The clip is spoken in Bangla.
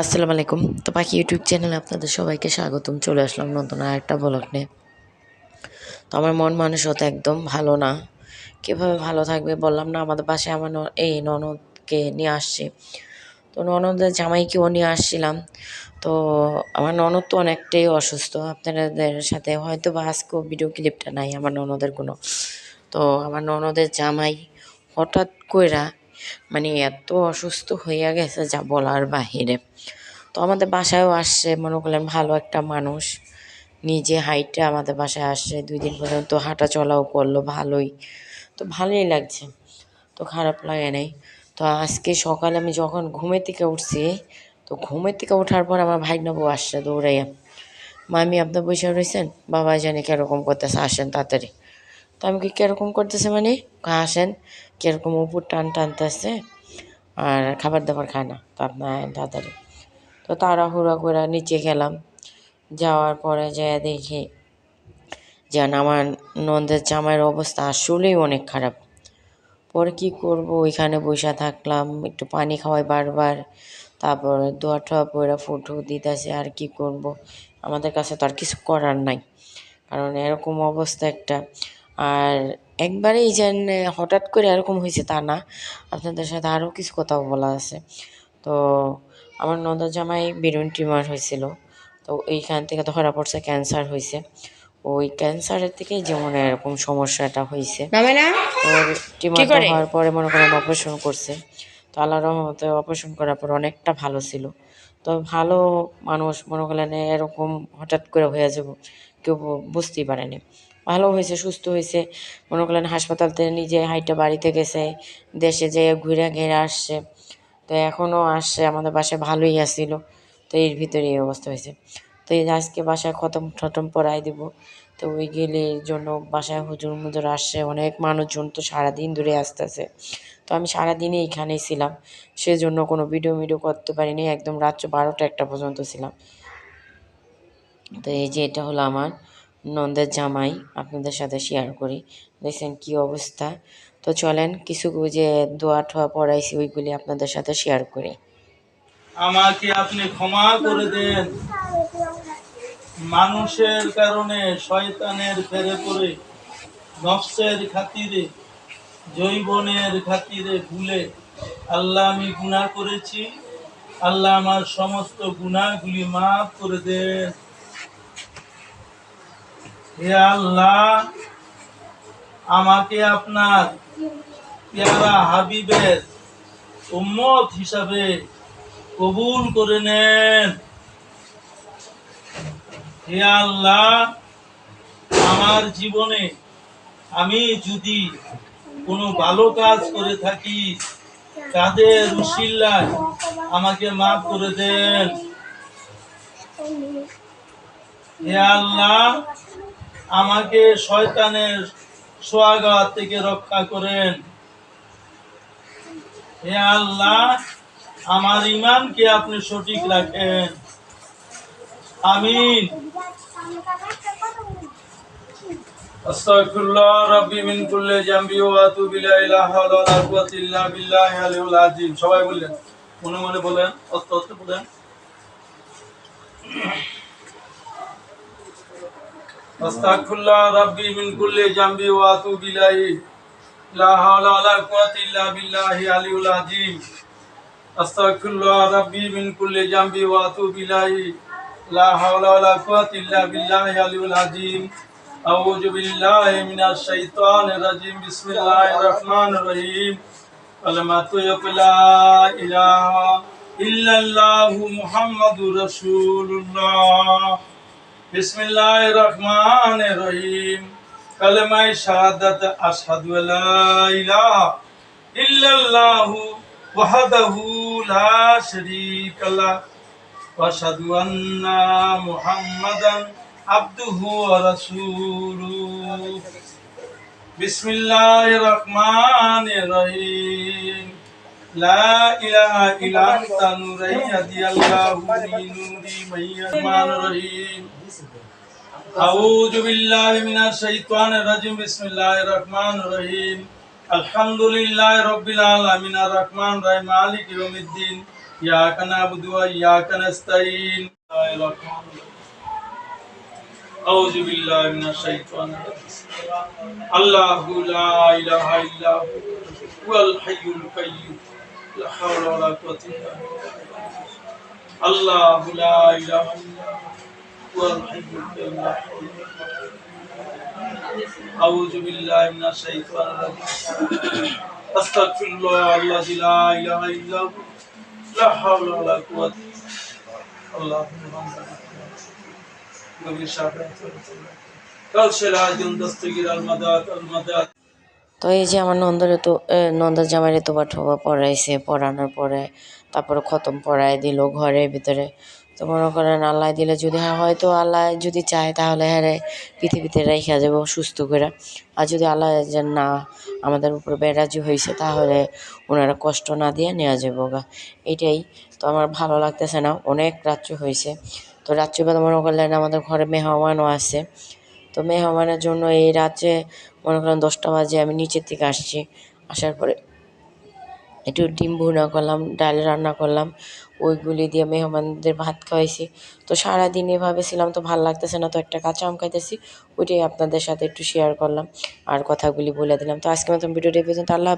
আসসালামু আলাইকুম। তো পাখি ইউটিউব চ্যানেলে আপনাদের সবাইকে স্বাগতম। চলে আসলাম নতুন আর একটা ব্লগ নিয়ে। তো আমার মন মানুষ মানসিকতা একদম ভালো না। কীভাবে ভালো থাকবে বললাম না, আমাদের পাশে আমার এই ননদকে নিয়ে আসছি। তো ননদের জামাইকেও নিয়ে আসছিলাম। তো আমার ননদ তো অনেকটাই অসুস্থ। আপনাদের সাথে হয়তো বা আজকেও ভিডিও ক্লিপটা নাই, আমার ননদের কোনো। তো আমার ননদের জামাই হঠাৎ কইরা মানে এত অসুস্থ হইয়া গেছে যা বলার বাহিরে। তো আমাদের বাসায়ও আসছে, মনে করলেন ভালো একটা মানুষ। নিজে হাইটে আমাদের বাসায় আসছে, দুই দিন পর্যন্ত হাঁটা চলাও করল, ভালোই। তো ভালোই লাগছে, তো খারাপ লাগে নাই। তো আজকে সকালে আমি যখন ঘুমের থেকে উঠছি, তো ঘুমের থেকে ওঠার পর আমার ভাইনাবু আসছে দৌড়াইয়া। মামি আপনার বসে রয়েছেন বাবা জানি কীরকম করতেছে, আসেন তাড়াতাড়ি। তো আমি কি কীরকম করতেছে মানে? আসেন, কীরকম উপর টান টানতেছে আর খাবার দাবার খায় না। তো আপনার তাড়াতাড়ি তো তাড়াহুড়া করে নিচে গেলাম। যাওয়ার পরে যে দেখি যে আমার নন্দের জামাইয়ের অবস্থা আসলেই অনেক খারাপ। পরে কি করব? ওইখানে বসে থাকলাম, একটু পানি খাওয়াই বারবার, তারপরে দোয়া টোয়া পরে ফটো দিতেছে, আর কি করব? আমাদের কাছে তো আর কিছু করার নাই। কারণ এরকম অবস্থা একটা। আর একবারেই যেন হঠাৎ করে এরকম হয়েছে তা না। আপনাদের সাথে আরও কিছু কথা বলা আছে। তো আমার নন্দা জামাই বেরুন টিউমার হয়েছিল। তো এইখান থেকে ধরা পড়ছে ক্যান্সার হয়েছে। ওই ক্যান্সারের থেকেই যেমন এরকম সমস্যাটা হয়েছে। টিউমারটা হওয়ার পরে মনে করেন অপারেশন করছে। তো আল্লাহ রহমতে অপারেশন করার পর অনেকটা ভালো ছিল। তো ভালো মানুষ মনে করলেন এরকম হঠাৎ করে হয়ে যাব কেউ বুঝতেই পারেনি। ভালো হয়েছে, সুস্থ হয়েছে। মনে করলেন হাসপাতাল থেকে নিজে হাইটা বাড়িতে গেছে, দেশে যেয়ে ঘুরে ঘেরে আসছে। তো এখনও আসছে, আমাদের বাসায় ভালোই আসছিল তো এর ভিতরে এই অবস্থা হয়েছে। তো এই আজকে বাসায় খতম টতম পড়াই দিব। তো ওই গেলে এর জন্য বাসায় হুজুর মুজুর আসছে, অনেক মানুষজন তো সারাদিন ধরে আসতেছে। তো আমি সারাদিনই এখানেই ছিলাম। সেজন্য কোনো ভিডিও ভিডিও করতে পারিনি, একদম রাত্র বারোটা একটা পর্যন্ত ছিলাম। তো এই যে এটা হলো আমার নন্দের জামাই আপনাদের সাথে শেয়ার করি। দেখছেন কি অবস্থা। তো চলেন, কিছু যে দোয়া ঠোয়া পড়াইছি, ওইগুলি আপনাদের সাথে শেয়ার করি। আমাকে আপনি ক্ষমা করে দেন। মানুষের কারণে শয়তানের ফেরে পড়ে, নফসের খাতিরে জৈবনের খাতিরে ভুলে আল্লাহ আমি গুনাহ করেছি। আল্লাহ আমার সমস্ত গুনাহগুলি মাফ করে দেন। হে আল্লাহ, আমাকে আপনার পেয়ারা হাবিবের উম্মত হিসাবে কবুল করে নেন। হে আল্লাহ, আমার জীবনে আমি যদি কোনো ভালো কাজ করে থাকি, কাদের উশিল্লায় আমাকে মাফ করে দেন। হে আল্লাহ আমাকে শয়তানের সোয়াঘাত থেকে রক্ষা করেন। হে আল্লাহ, আমার ইমানকে আপনি সঠিক রাখেন। আমিন। মিন সবাই বললেন, মনে মনে বলেন অস্ত অস্ত বলেন। আস্তাগফিরুল্লাহ রাব্বি মিন কুল্লি জামবি ওয়া আতুবু ইলাইহি। লা হাওলা ওয়া লা কুওয়াতা ইল্লা বিল্লাহি আলিয়্যিল আযীম। আস্তাগফিরুল্লাহ রাব্বি মিন কুল্লি জামবি ওয়া আতুবু ইলাইহি। লা হাওলা ওয়া লা কুওয়াতা ইল্লা বিল্লাহি আলিয়্যিল আযীম। আউযু বিল্লাহি মিনাশ শাইতানির রাজীম। বিসমিল্লাহির রহমানির রহিম। কালিমাতু লা ইলাহা ইল্লাল্লাহু মুহাম্মাদুর রাসূলুল্লাহ। বিসমিল্লাহির রহমানির রহিম কালেমায়ে শাহাদাত আশহাদু আল্লা ইলাহা ইল্লাল্লাহু ওয়াহদাহু লা শারীকা লা ওয়া আশহাদু আন্না মুহাম্মাদান আবদুহু ওয়া রাসূলুহু বিসমিল্লাহির لا إله إلا أنت نوري يدي الله نوري من الرحمن الرحيم أعوذ بالله من الشيطان الرجيم بسم الله الرحمن الرحيم الحمد لله رب العالمين الرحمن الرحيم مالك يوم الدين إياك نعبد وإياك نستعين أعوذ بالله من الشيطان الرجيم الله لا إله إلا هو الحي القيوم لا حول ولا قوة إلا بالله. الله لا إله إلا هو الحي القيوم. لا حول أعوذ بالله من الشيطان الرجيم. أستغفر الله الذي لا إله إلا هو. لا حول ولا قوة اللهم نبي شافعي قال شلال دستگیر المدات المدات তো এই যে আমার নন্দরে তো এ, নন্দার জামাইরে তোবা ঠোবা পড়াইছে পড়ানোর পরে তারপরে খতম পড়াই দিল ঘরের ভিতরে। তো মনে করেন আল্লাহ দিলে যদি হ্যাঁ হয়তো আল্লাহ যদি চায় তাহলে হ্যাঁ পৃথিবীতে রেখা যাব সুস্থ করে। আর যদি আল্লাহ যে না আমাদের উপরে বেরাজি হয়েছে তাহলে ওনারা কষ্ট না দিয়ে নেওয়া যাব গা। এটাই। তো আমার ভালো লাগতেছে না অনেক রাত্র হয়েছে তো রাত্রিবেলা মনে করলেন আমাদের ঘরে মেহমানও আছে। তো মেহমানের জন্য এই রাত্রে মনে করেন দশটা বাজে, আমি নিচের থেকে আসছি। আসার পরে একটু ডিম ভুনা করলাম, ডাল রান্না করলাম, ওইগুলি দিয়ে মেহমানদের ভাত খাওয়াইছি। তো সারাদিন এভাবে ছিলাম তো ভালো লাগতেছে না, তো একটা কাঁচা আম খাইতেছি, ওইটাই আপনাদের সাথে একটু শেয়ার করলাম আর কথাগুলি বলে দিলাম। তো আজকে মতন ভিডিওটি পর্যন্ত, আল্লাহ।